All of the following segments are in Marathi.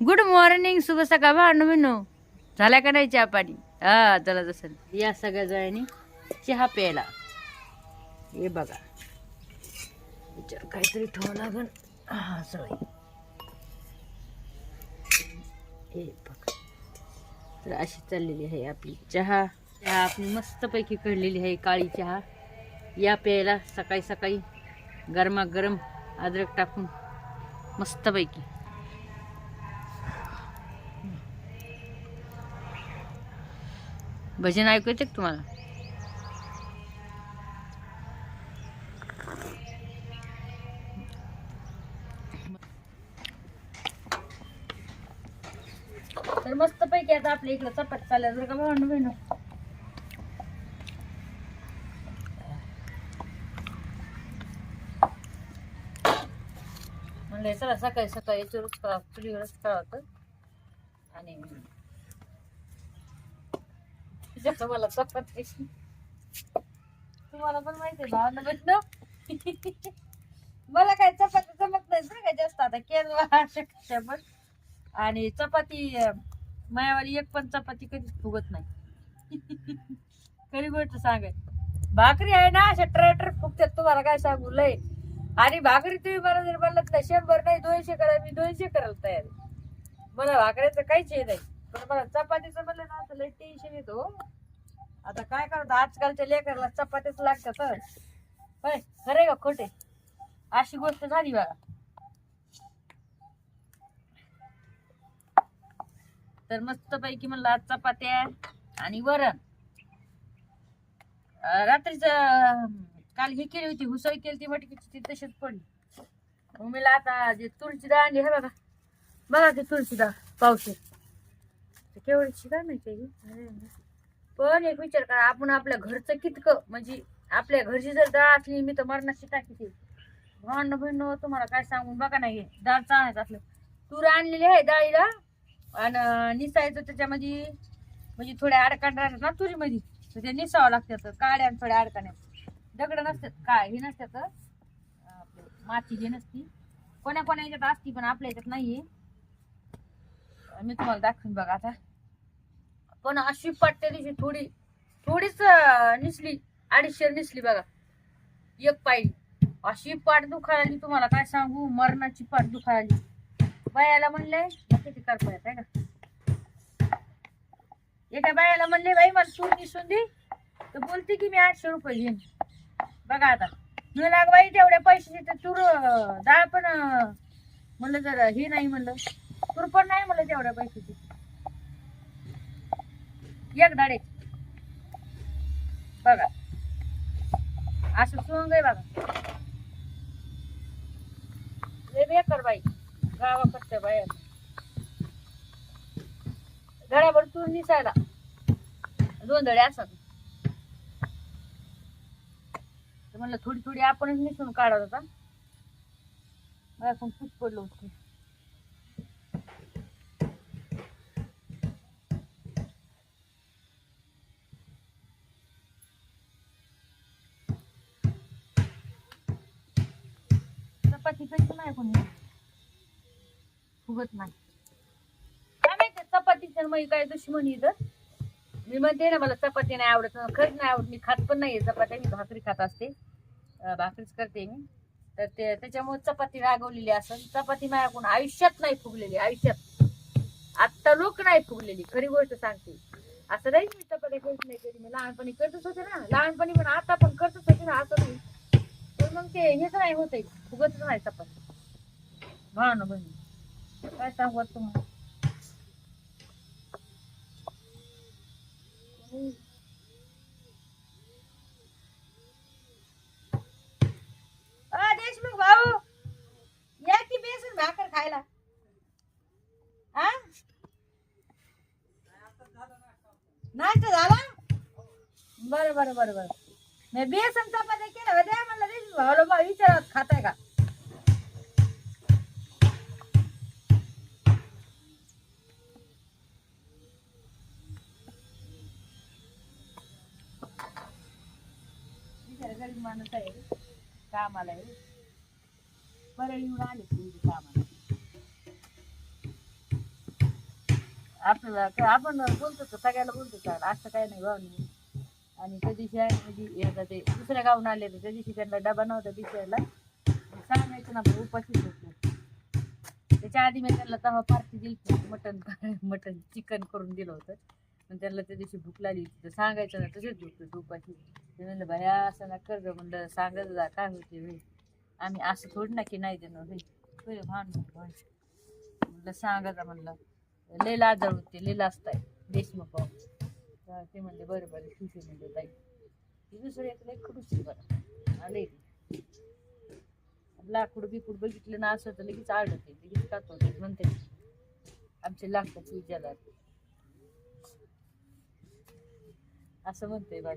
गुड मॉर्निंग शुभ सकाळ. भांडू मिनो झाला का नाही चहा पाणी? हा चला जसं या सगळ्या जणांनी चहा प्यायला. हे बघा. याच्यावर काहीतरी ठेवावं लागन हा सगळी हे बघा. तर अशी चाललेली आहे आपली चहा. चहा आपली मस्तपैकी कळलेली आहे काळी चहा. या प्यायला सकाळी सकाळी गरमागरम अद्रक टाकून मस्तपैकी. भजन ऐकू येते तुम्हाला? तर मस्त पैकी आता आपल्या इकडं चपात चालल्या जर का भांडू बहिणू? म्हणलं चला सकाळी सकाळी याच्यावरच करा चुलीवरच करा आणि त्याच्यात मला चपात तुम्हाला पण माहिती आहे भावना भेटणं. मला काय चपाती जमत नाही बरं का जास्त. आता केलवा शक्य पण. आणि चपाती मायावाली एक पण चपाती कधीच फुगत नाही. खरी गोष्ट सांगाय भाकरी आहे ना अशा ट्रॅक्टर फुगतात. तुम्हाला काय सांगू लय. आणि भाकरी तुम्ही मला जर म्हणलं नाही. शंभर नाही दोनशे करा मी दोनशे करायला तयार मला भाकऱ्याचं काहीच हे नाही. पण बरं चपातीचं म्हणलं ना असं लई टेन्शन येतो हो. आता काय करतो आजकालच्या लेकरला चपातीच लागतात हं. होय खरे का खोटे अशी गोष्ट झाली बघा. तर मस्त पैकी म्हणलं आज चपात्या आणि वरण. रात्रीच काल ही केली होती हुसळ केली ती मटकीची ती तशीच पडली. मग आता जे तुळशी डाळ आणली हे बघा. बघा ते तुळशी डाळ पावशी केवढीची काय माहिती पण एक विचार करा आपण आपल्या घरचं कितकं म्हणजे आपल्या घरची जर डाळ असली मी तर मरणाची टाकी भिंड तुम्हाला काय सांगून बघा नाही डाळ चालायचं असलं. तूर आणलेली आहे डाळीला आणि निसायचं त्याच्यामध्ये म्हणजे थोड्या अडकाण राहतात ना तुरीमध्ये तर ते निसावं लागतात काड्या थोड्या अडकाण्या दगड नसतात काय हे नसतात माती जे नसती. कोण्या कोण्या याच्यात असती पण आपल्या याच्यात नाहीये. मी तुम्हाला दाखवीन बघा आता. पण अशी पाट्या दिवशी थोडी थोडीच निसली अडीचशे निसली बघा. एक पायली अशी पाठ दुखायली तुम्हाला काय सांगू? मरणाची पाठ दुखायली. बायाला म्हणले किती करता येत आहे का? एका बायाला म्हणले बाई मला सुंदी निसून दे तर बोलते की मी आठशे रुपये घेईन. बघा आता. मी लाग बाई तेवढ्या पैशाचे तर तूर अं, डाळ पण म्हणलं जर हे नाही म्हणलं. तूर पण नाही म्हणलं तेवढ्या पैशाची. एक धडे. बघा. असं सोंग आहे बघा. लय बेकार बाई. गावाकडच्या बाहेर. घराभर तूर निसायला. दोन धडे असतात म्हणलं थोडी थोडी आपणच निसून काढत होता. मला पण खूप पडलं होतं. चपाती कधी नाही कोणी. फुगत नाही. काय माहिती चपातीचं मग काय दुश्मनी इथं. मी म्हणते ना मला चपाती नाही आवडत खरंच नाही आवडत. मी खात पण नाही चपात्या मी भाकरी खात असते. भाकरीच करते मी. तर ते त्याच्यामुळे चपाती रागवलेली असेल चपाती माझ्या कोण आयुष्यात नाही फुगलेली आयुष्यात. आत्ता लोक नाही फुगलेली खरी गोष्ट सांगते. असं नाही मी चपाती करत नाही कधी. मी लहानपणी करतच होते ना. लहानपणी पण आता पण करतच होते ना असं नाही. पण मग ते हेच नाही होत फुगतच नाही भाव ना बहिणी. काय सांगू आता तुम्हाला? देशमुख भाऊ या की बेसन भाकर खायला? हा नाश्ता झाला? बरं बरं बरं बरं. मी बेसन चपात्या केलं का द्या म्हणलं देशमुख भाऊला बा विचारत खाताय का? बिचारा गरीब माणूस आहे कामाला आहे. बरं येऊन आले तुम्ही कामाला. आपल्याला काय- आपण बोलतो तर सगळ्याला बोलतो का असं काय नाही भाऊ. आणि त्या दिवशी आहे म्हणजे आता ते दुसऱ्या गावून आले होते त्या दिवशी त्यांना डबा नव्हता दिसायला सांगायचं ना आपण उपाशी होतो त्याच्या आधी मी त्यांना तेव्हा पार्टी दिली मटन मटन चिकन करून दिलं होतं. पण त्यांना त्या दिवशी भूक लागली होती तर सांगायचं ना तसेच भूक उपाशी. ते म्हणलं भया असं ना कर्ज म्हणलं सांगत जा काय होते होय आम्ही असं थोडी ना की नाही देणार भाई होय भान होय. म्हणलं सांगा जा म्हणलं. लय लाजळ होते लय लाजताय. देशमुख ते म्हणले बरं बरं ठीक आहे म्हणले बाई. ती दुसरं एक लय खडूस बरं. आले लाकूड बिकूड बघितलं ना असं तर लगेच आडत लगेच खातो म्हणते. आमचे लाकूड पूजाला असं म्हणते बघ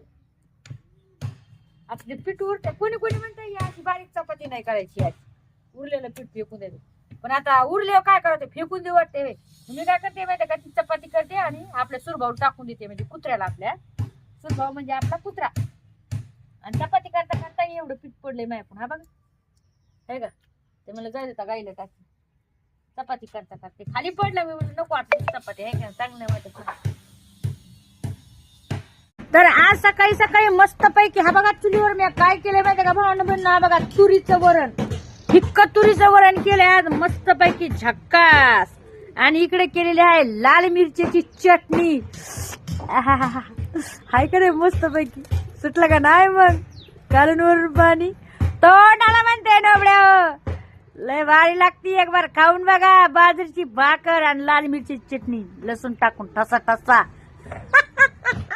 आपले पीठ उरते कोणी कोणी म्हणते ही अशी बारीक चपाती नाही करायची अशी उरलेलं पीठ फेकून द्यायचं. पण आता उरले काय करते फेकून देऊ वाटते मी काय करते माहिती का? ती चपाती करते आणि आपल्या सुरभाऊ टाकून देते म्हणजे कुत्र्याला आपल्या. सुरभाऊ म्हणजे आपला कुत्रा. आणि चपाती करता करता एवढं पीठ पडले माय पण हा बघा. आहे का ते मला जाय देता गाईला टाकी चपाती करता करते. खाली पडलं मी म्हणलं नको वाटत चपाती. आहे का चांगलं वाटत तर आज सकाळी सकाळी मस्त पैकी हा बघा चुलीवर मी काय केलं माहिती का? भावना बहिण हा बघा तुरीचं वरण. हिक्क तुरीचं वरण केलंय आज मस्त पैकी झक्कास. आणि इकडे केलेली आहे लाल मिरचीची चटणी. हाय का रे मस्त पैकी सुटलं का नाही मग? घालून वरून पाणी. तोंडाला म्हणते नोबड्या हो. लय भारी लागती एक बार खाऊन बघा बाजरीची भाकर आणि लाल मिरची चटणी. लसूण टाकून ठसा ठसा.